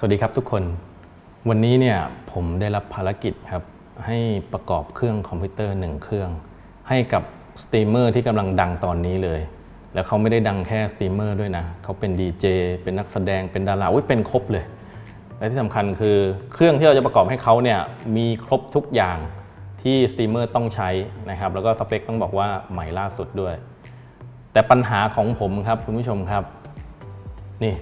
สวัสดีครับทุกคน วันนี้เนี่ยผมได้รับภารกิจครับ ให้ประกอบเครื่องคอมพิวเตอร์หนึ่งเครื่อง ให้กับสตรีมเมอร์ที่กำลังดังตอนนี้เลย แล้วเขาไม่ได้ดังแค่สตรีมเมอร์ด้วยนะ เขาเป็นดีเจเป็นนักแสดงเป็นดาราอุ้ยเป็นครบเลย และที่สำคัญคือเครื่องที่เราจะประกอบให้เขาเนี่ยมีครบทุกอย่างที่สตรีมเมอร์ต้องใช้นะครับ แล้วก็สเปคต้องบอกว่าใหม่ล่าสุดด้วย แต่ปัญหาของผมครับคุณผู้ชมครับ นี่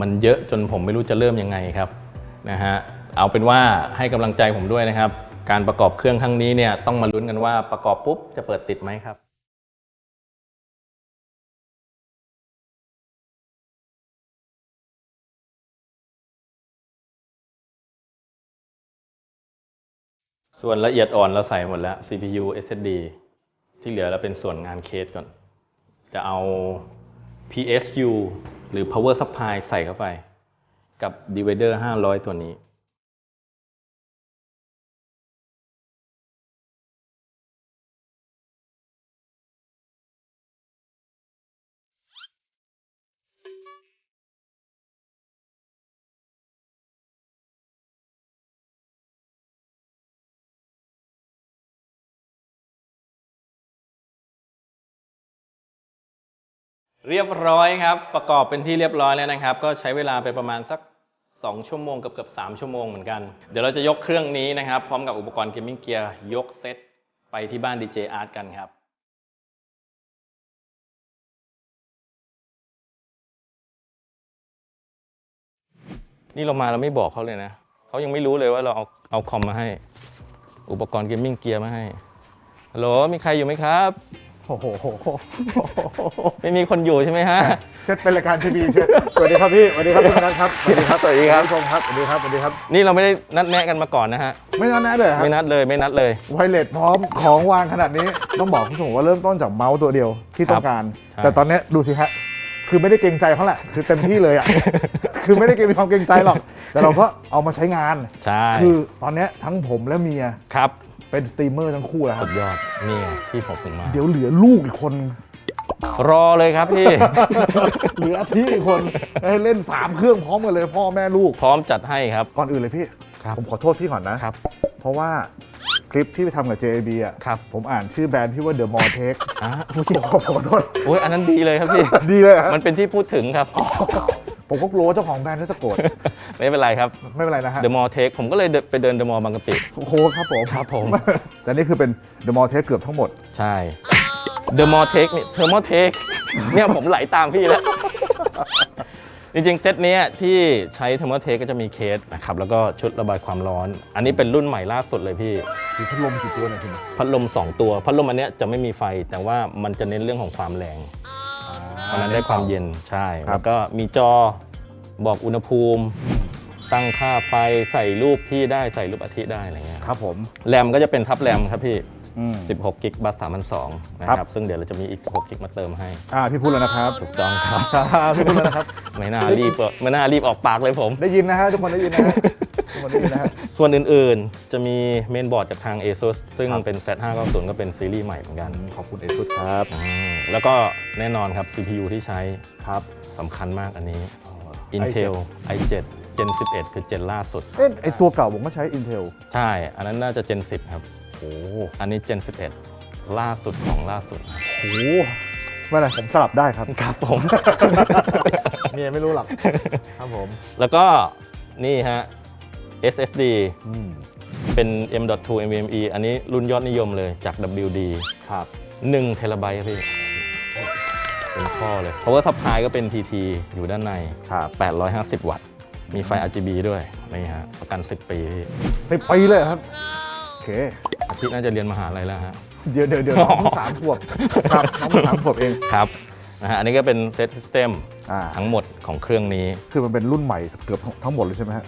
มันเยอะจนผมไม่รู้จะเริ่มยังไงครับนะฮะเอาเป็นว่าให้กำลังใจผมด้วยนะครับ การประกอบเครื่องครั้งนี้เนี่ยต้องมาลุ้นกันว่าประกอบปุ๊บจะเปิดติดไหมครับส่วนละเอียดอ่อนเราใส่หมดแล้ว CPU SSD ที่เหลือเราเป็นส่วนงานเคสก่อน จะเอา PSU หรือ Power Supply ใส่เข้าไปกับ Divider 500 ตัวนี้ เรียบร้อยครับ ประกอบเป็นที่เรียบร้อยแล้วนะครับ ก็ใช้เวลาไปประมาณสัก 2 ชั่วโมงเกับเกือบ3ชั่วโมงเหมือนกัน เดี๋ยวเราจะยกเครื่องนี้นะครับ พร้อมกับอุปกรณ์เกมมิ่งเกียร์ยกเซตไปที่บ้าน DJ Art กันครับนี่เรามาเราไม่บอกเขาเลยนะ เขายังไม่รู้เลยว่าเราเอาเอาคอมมาให้ อุปกรณ์เกมมิ่งเกียร์มาให้ฮัลโหลมีใครอยู่ไหมครับ โอ้โหไม่มีคนอยู่ใช่ไหมฮะ เซตเป็นรายการทีวีเชฟสวัสดีครับพี่สวัสดีครับทุกท่านครับสวัสดีครับสวัสดีครับผู้ชมครับสวัสดีครับสวัสดีครับ นี่เราไม่ได้นัดแนะกันมาก่อนนะฮะ ไม่นัดแนะเลยครับไม่นัดเลยไม่นัดเลย ไวเลสพร้อมของวางขนาดนี้ ต้องบอกคุณผู้ชมว่าเริ่มต้นจากเมาส์ตัวเดียวที่ต้องการใช่แต่ตอนเนี้ยดูสิฮะคือไม่ได้เกรงใจเขาแหละ คือเต็มที่เลยอะ คือไม่ได้เกรงมีความเกรงใจหรอก แต่เราก็เอามาใช้งาน ใช่ คือตอนเนี้ยทั้งผมและเมีย ครับ เป็นสตรีมเมอร์ทั้งคู่แล้วคสุรับดยอดนี่ไงที่ผมถึงมา เดี๋ยวเหลือลูกอีกคน รอเลยครับพี่ เหลืออาทิอีกคนให้เล่นสามเครื่องพร้อมกันเลยพ่อแม่ลูก พร้อมจัดให้ครับ ก่อนอื่นเลยพี่ ครับ ผมขอโทษพี่ก่อนนะ ครับ เพราะว่าคลิปที่ไปทำกับ JB อะ ครับ ผมอ่านชื่อแบรนด์พี่ว่า The m o r t e c อะผมขอขอโทษ โอ้ยอันนั้นดีเลยครับพี่ ดีเลยฮะมันเป็นที่พูดถึงครับ ผมก็กลัวว่าเจ้าของแบรนด์เขาจะโกรธไม่เป็นไรครับ ไม่เป็นไรนะฮะ The Mall Take ผมก็เลยเดินไปเดิน The Mall บางกะปิโอ้โหครับผมครับผม แต่นี่คือเป็น The m o r t e c เกือบทั้งหมด ใช่ The Mall Take นี่ Thermal Take เนี่ยผมไหลตามพี่แล้ว จริงๆ เซตเนี้ยที่ใช้ Thermal Take ก็จะมีเคสนะครับแล้วก็ชุดระบายความร้อน อันนี้เป็นรุ่นใหม่ล่าสุดเลยพี่คือพัดลมกี่ตัวเนี่ยคุณพัดลม 2 ตัว พัดลมอันเนี้ยจะไม่มีไฟแต่ว่ามันจะเน้นเรื่องของความแรง เพราะฉะนั้นได้ความเย็นใช่แล้วก็มีจอบอกอุณหภูมิ ตั้งค่าไฟใส่รูปพี่ได้ใส่รูปอาทิตย์ได้อะไรเงี้ยครับผมแรมก็จะเป็นทับแรมครับพี่ อืม 16กิกบัส3,200นะคครัรับ บ ซึ่งเดี๋ยวเราจะมีอีก 16กิกมาเติมให้อ่าพี่พูดแล้วนะครับถูกต้องครับพี่พูดแล้วนะครับ ไม่น่ารีบไม่น่ารีบออกปากเลยผม ได้ยินนะฮะทุกคนได้ยินนะฮะทุกคนได้ยินนะฮะ ส่วนอื่นๆ จะมีเมนบอร์ดจากทาง ASUS ซึ่งครับเป็น Z590 ก็เป็นซีรีส์ใหม่เหมือนกัน ขอบคุณเอซุดครับอืมแล้วก็แน่นอนครับ CPU ที่ใช้ครับสำคัญมากอันนี้ไอ้ Intel i7 Gen 11 คือเจนล่าสุด เอ๊ะไอตัวเก่าผมก็ใช้ Intel ใช่ อันนั้นน่าจะ Gen 10 ครับโอ้อันนี้ Gen 11 ล่าสุดของล่าสุดโหไม่เป็นไรผมสลับได้ครับ ครับผม เมียไม่รู้หรอก ครับผม แล้วก็นี่ฮะ SSD อืมเป็น M.2 NVMe อันนี้รุ่นยอดนิยมเลยจาก WD ครับ1เทราไบต์ครับพี่เป็นข้อเลย power supply ก็เป็น TT อยู่ด้านในครับ850 วัตต์ มีไฟ RGB ด้วย นี่ฮะ ประกัน 10 ปีพี่สิบปีเลยเหรอครับ โอเค อาทิตย์น่าจะเรียนมหาลัยแล้วฮะ เดี๋ยวเดี๋ยวเดี๋ยวน้องเพิ่งสามขวบครับน้องเพิ่งสามขวบเอง ครับ นะฮะ อันนี้ก็เป็นเซต System อ่า ทั้งหมดของเครื่องนี้ คือมันเป็นรุ่นใหม่เกือบทั้งหมดเลยใช่ไหมฮะ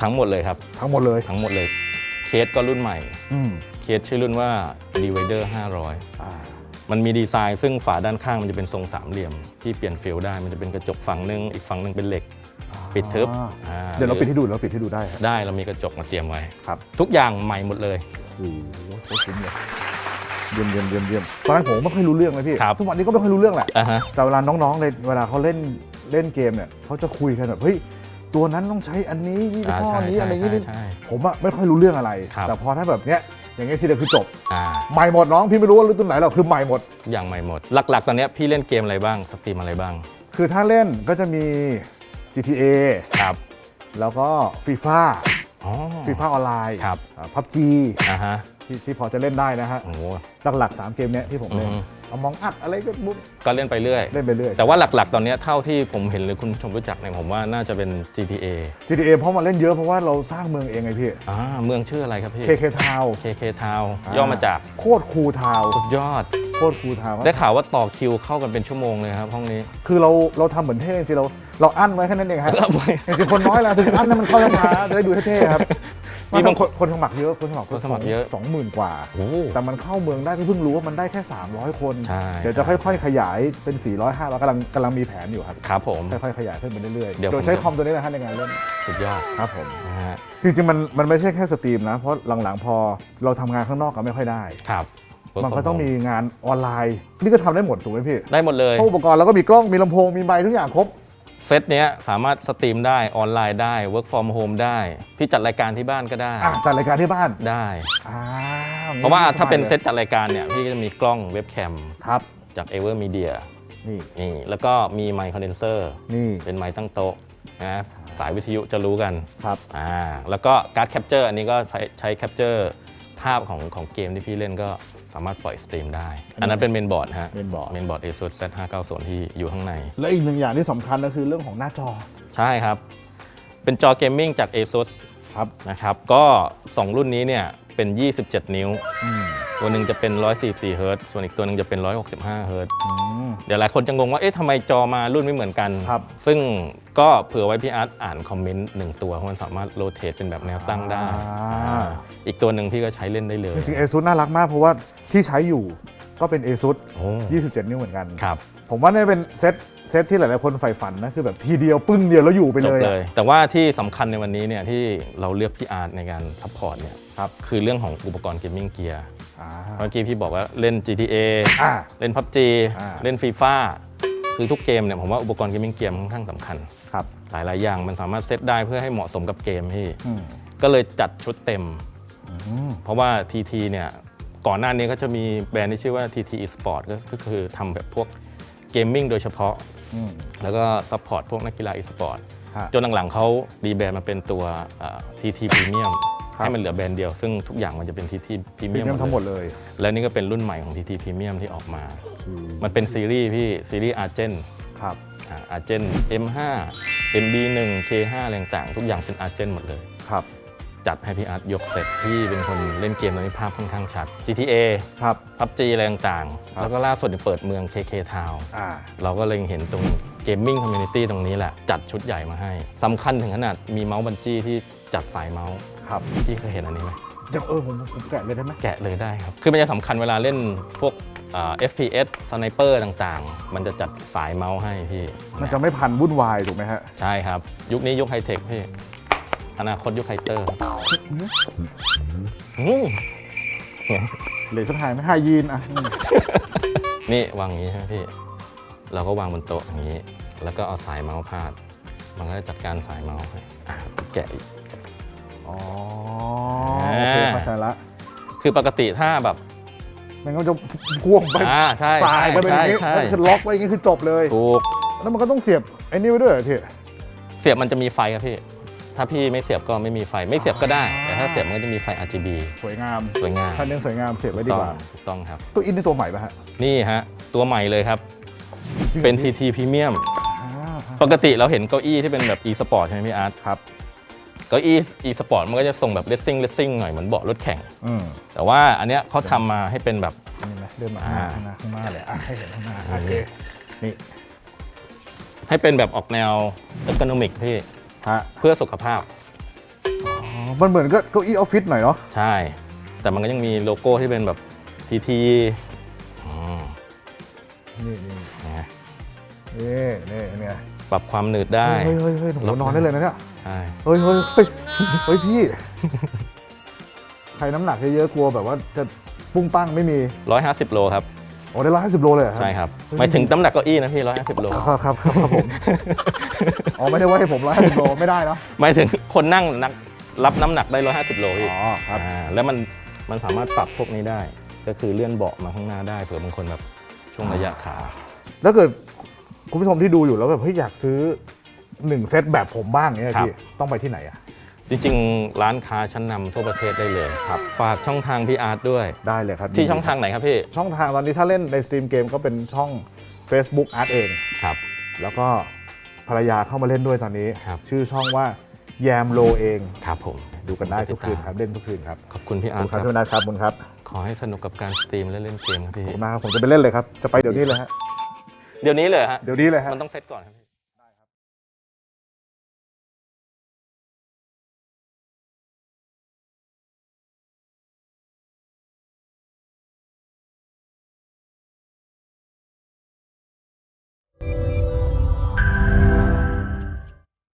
ทั้งหมดเลยครับ ทั้งหมดเลยทั้งหมดเลย เคสก็รุ่นใหม่ อืมเคสชื่อรุ่นว่า Divider 500อ่ามันมีดีไซน์ซึ่งฝาด้านข้างมันจะเป็นทรงสามเหลี่ยม ที่เปลี่ยนฟิลได้มันจะเป็นกระจกฝั่งหนึ่งอีกฝั่งหนึ่งเป็นเหล็ก ปิดทึบอ่าเดี๋ยวเราปิดให้ดูเราปิดให้ดูได้ครับได้เรามีกระจกมาเตรียมไว้ ครับทุกอย่างใหม่หมดเลย โอ้โหโคตรคุ้มเลยเยี่ยมเยี่ยมเยี่ยมเยี่ยมตอนแรกผมไม่ค่อยรู้เรื่องเลยพี่ครับ ทุกวันนี้ก็ไม่ค่อยรู้เรื่องแหละ อะฮะ แต่เวลาน้องๆในเวลาเขาเล่นเล่นเกมเนี่ยเขาจะคุยกันแบบเฮ้ย ตัวนั้นต้องใช้อันนี้ยี่อ่าห้อใช่นี้ใช่อะไรอย่างใช่นี้ใช่ผมอะไม่ค่อยรู้เรื่องอะไรครับแต่พอถ้าแบบเนี้ยอย่างเงี้ยทีเดียวคือจบอ่าใหม่หมดน้องพี่ไม่รู้ว่ารุ่นตัวไหนหรอกคือใหม่หมด อย่างใหม่หมด หลัก ๆ ตอนเนี้ยพี่เล่นเกมอะไรบ้างสตรีมอะไรบ้าง คือถ้าเล่นก็จะมี GTA ครับแล้วก็ฟีฟ่าอ๋อฟีฟ่าออนไลน์ครับพับจีอ่าฮะ ที่ที่พอจะเล่นได้นะฮะโอ้โห หลักๆ3เกมเนี้ยที่ผมเล่นอือฮึ เอามองอัดอะไรก็บุ๊บก็เล่นไปเรื่อย เล่นไปเรื่อย แต่ว่าหลักๆ ตอนเนี้ยเท่าที่ผมเห็นหรือคุณชมรู้จักเนี่ยผมว่าน่าจะเป็น GTA GTA เพราะมาเล่นเยอะเพราะว่าเราสร้างเมืองเองไงพี่ อ่าเมืองชื่ออะไรครับพี่ KK Town KK Town ย่อมาจากโคตรคูลทาวสุดยอด โคตรคูลทาวได้ข่าวว่าต่อคิวเข้ากันเป็นชั่วโมงเลยครับห้องนี้ คือเราเราทำเหมือนเท่จริงๆเราเราอั้นไว้แค่นั้นเองครับครับจริงๆคนน้อยแหละถึงอั้นให้มันเข้าช้าๆจะได้ดูเท่ๆครับ มีมีบาบางงคนคนสมัครเยอะคนสมัครคนสมัครเยอะสองหมื่นกว่า โอ้โห แต่มันเข้าเมืองได้ก็เพิ่งรู้ว่ามันได้แค่ 300 คน ใช่เดี๋ยวจะค่อยๆ ขยายเป็น 400 500กำลังกำลังมีแผนอยู่ครับ ครับผม ค่อยๆ ขยายขึ้นไปเรื่อยๆ เดี๋ยวโดยใช้ผมจะ คอมตัวนี้นะฮะในการเล่นสุดยอดครับผม นะฮะจริงๆ มันมันไม่ใช่แค่สตรีมนะ เพราะหลังๆ พอเราทำงานข้างนอกก็ไม่ค่อยได้ ครับมันก็ต้องมีงานออนไลน์ นี่ก็ทำได้หมดถูกไหมพี่ได้หมดเลย เพราะอุปกรณ์แล้วก็มีกล้องมีลำโพงมีไมค์ทุกอย่างครบ เซตเนี้ยสามารถสตรีมได้ออนไลน์ได้ work from home ได้พี่จัดรายการที่บ้านก็ได้อะจัดรายการที่บ้านได้อ้าวเพราะว่าถ้าเป็นเซสตจัดรายการเนี่ยพี่ก็จะมีกล้องเว็บแคมครับจาก Ever Media นี่นี่แล้วก็มีไมค์คอนเดนเซอร์นี่ เป็นไมค์ตั้งโต๊ะนะสายวิทยุจะรู้กันครับอ่าแล้วก็การ์ดแคปเจอร์อันนี้ก็ใช้ใช้แคปเจอร์ ภาพของของเกมที่พี่เล่นก็สามารถปล่อยสตรีมได้ อันนั้นเป็นเมนบอร์ดฮะเมนบอร์ดเมนบอร์ด ASUS Z590 ที่อยู่ข้างใน และอีกหนึ่งอย่างที่สำคัญก็คือเรื่องของหน้าจอ ใช่ครับ เป็นจอเกมมิ่งจาก ASUS ครับ นะครับ ก็ 2 รุ่นนี้เนี่ยเป็น 27 นิ้ว อืม ตัวหนึ่งจะเป็น 144เฮิรตซ์ส่วนอีกตัวหนึ่งจะเป็น 165เฮิรตซ์อืมเดี๋ยวหลายคนจะงงว่า เอ๊ะทำไมจอมารุ่นไม่เหมือนกัน ครับ ซึ่งก็เผื่อไว้พี่อาร์ตอ่านคอมเมนต์หนึ่งตัวเพราะมันสามารถโรเตทเป็นแบบแนวตั้งได้อ่าอ่าอีกตัวหนึ่งพี่ก็ใช้เล่นได้เลยจริงๆ ASUS น่ารักมาก เพราะว่าที่ใช้อยู่ก็เป็น ASUS โอ้27 นิ้วเหมือนกัน ครับ ผมว่าเนี่ยเป็นเซตเซตที่หลายๆคนใฝ่ฝันนะ คือแบบทีเดียวปึ้งเดียวแล้วอยู่ไปจเลบยเลอะยแต่ว่าที่สำคัญในวันนี้เนี่ยที่เราเลือกพี่อาร์ตในการซัพพอร์ตเนี่ยครับ คือเรื่องของอุปกรณ์เกมมิ่งเกียร์อ่า เมื่อกี้พี่บอกว่าเล่น GTA อ่าเล่น PUBG อ่า เล่น FIFA คือทุกเกมเนี่ยผมว่าอุปกรณ์เกมมิ่งเกียร์มันค่อนข้างสำคัญ ครับหลาย ๆ อย่างมันสามารถเซตได้เพื่อให้เหมาะสมกับเกมพี่ อืมก็เลยจัดชุดเต็ม อืมเพราะว่า TT เนี่ยก่อนหน้านี้ก็จะมีแบรนด์ที่ชื่อว่า TT Esport ก็ก็คือทำแบบพวกเกมมิ่งโดยเฉพาะ อืมแล้วก็ซัพพอร์ตพวกนักกีฬา e-sport ฮะจนหลังๆเขาดีแบรนด์มาเป็นตัวเอ่อ TT Premium ครับ ให้มันเหลือแบรนด์เดียวซึ่งทุกอย่างมันจะเป็น TT พรี Premium เมียมทั้งหมดเลย แล้วนี่ก็เป็นรุ่นใหม่ของ TT Premium ที่ออกมา มันเป็นซีรีส์พี่ซีรีส์ Argent ครับ อาร์เจน M5 MB1 K5 อะไรต่างๆทุกอย่างเป็น Argent หมดเลย ครับ จัดให้พี่อาร์ตยกเสร็จที่เป็นคนเล่นเกมตอนนี้ภาพค่อนข้างชัด GTA ครับ PUBG อะไรต่างครับๆแล้วก็ล่าสุดเนี่ยเปิดเมือง KK Town อ่า เราก็เลยเห็นตรงเกมมิ่งคอมมูนิตี้ตรงนี้แหละ จัดชุดใหญ่มาให้สำคัญถึงขนาดมีเมาส์บันจี้ที่จัดสายเมาส์ครับพี่เคยเห็นอันนี้ไหมเดี๋ยวเออผมผมแกะเลยได้ไหมแกะเลยได้ครับ คือมันจะสำคัญเวลาเล่นพวกอ่า FPS สไนเปอร์ต่างๆ มันจะจัดสายเมาส์ให้พี่มันจะไม่พันวุ่นวายถูกไหมฮะ ใช่ครับ ยุคนี้ยุคไฮเทคพี่ อนาคตยุคไฮเตอร์อืมเหลือสักทายไหมไฮยีนอะอืมนี่วางอย่างนี้ใช่ไหมพี่ เราก็วางบนโต๊ะอย่างนี้ แล้วก็เอาสายเมาส์พาด มันก็จะจัดการสายเมาส์ให้อะแกะอีก อ๋อโอเคเข้าใจละ คือปกติถ้าแบบ มันก็จะพ่วงไปอ่าใช่สายก็เป็นอย่างนี้ใช่ แล้วคือล็อกไว้อย่างนี้คือจบเลย ถูกแล้วมันก็ต้องเสียบไอ้นี่ไว้ด้วยเหรอพี่ เสียบมันจะมีไฟครับพี่ ถ้าพี่ไม่เสียบก็ไม่มีไฟไม่เสียบก็ได้ แต่ถ้าเสียบมันก็จะมีไฟ RGB สวยงามสวยงามถ้าเน้นสวยงามเสียบไว้ดีกว่าถูกต้องครับเตัวอินในตัวใหม่ป่ะฮะ นี่ฮะ ตัวใหม่เลยครับ เป็น TT Premium อ่าฮะปกติเราเห็นเก้าอี้ที่เป็นแบบ e-sport ใช่ไหมพี่อาร์ตครับเก้าอี้ e-sport มันก็จะทรงแบบ racing racing หน่อยเหมือนเบาะรถแข่งอืมแต่ว่าอันเนี้ยเขาทำมาให้เป็นแบบนี่นะเดินมาอ่าข้างหน้าข้างหน้าเลยอะให้เห็นข้างหน้าอืมโอเคนี่ให้เป็นแบบออกแนว ergonomic พี่ ฮะเพื่อสุขภาพ อ๋อมันเหมือนก็เก้าอี้ออฟฟิศหน่อยเนาะใช่ แต่มันก็ยังมีโลโก้ที่เป็นแบบ TT อืมนี่นี่นะนี่นี่เนี่ยปรับความหนืดได้ เฮ้ยเฮ้ยเฮ้ยผมลดนอนได้เลยนะเนี่ยใช่เฮ้ยเฮ้ยเฮ้ยเฮ้ยพี่ ใครน้ำหนักเยอะๆกลัวแบบว่าจะปุ้งปั้งไม่มี150โลครับ โอ้ได้ร้อยห้าสิบโลเลยเหรอครับใช่ครับหมายถึงน้ำหนักเก้าอี้นะพี่150โลครับครับครับครับผมอ๋อไม่ได้ว่าให้ผมร้อยห้าสิบโลไม่ได้เนาะหมายถึงคนนั่งนักรับน้ำหนักได้150โลพี่อ๋อครับอ่าแล้วมันมันสามารถปรับพวกนี้ได้ ก็คือเลื่อนเบาะมาข้างหน้าได้เผื่อบางคนแบบช่วงระยะขาถ้าเกิดคุณผู้ชมที่ดูอยู่แล้วแบบเฮ้ยอยากซื้อหนึ่งเซตแบบผมบ้างเนี่ยครับ พี่ต้องไปที่ไหนอะ จริงๆ ร้านค้าชั้นนำทั่วประเทศได้เลยครับ ฝากช่องทางพี่อาร์ตด้วย ได้เลยครับที่ช่องทางไหนครับพี่ ช่องทางตอนนี้ถ้าเล่นใน Steam เกมก็เป็นช่อง Facebook Art เอง ครับ แล้วก็ภรรยาเข้ามาเล่นด้วยตอนนี้ ครับ ชื่อช่องว่าแยมโลเอง ครับผม ดูกันได้ทุกคืนครับ เล่นทุกคืนครับขอบคุณพี่ขอาอบร์คุตณคครัรับบพี่นัทครับขอบคุณครับขอให้สนุกกับการสตรีมและเล่นเกมครับพี่ขอบคุณมากครับผมจะไปเล่นเลยครับ จะไปเดี๋ยวนี้เลยฮะ เดี๋ยวนี้เลยฮะ เดี๋ยวนี้เลยฮะ มันต้องเซตก่อนครับ Música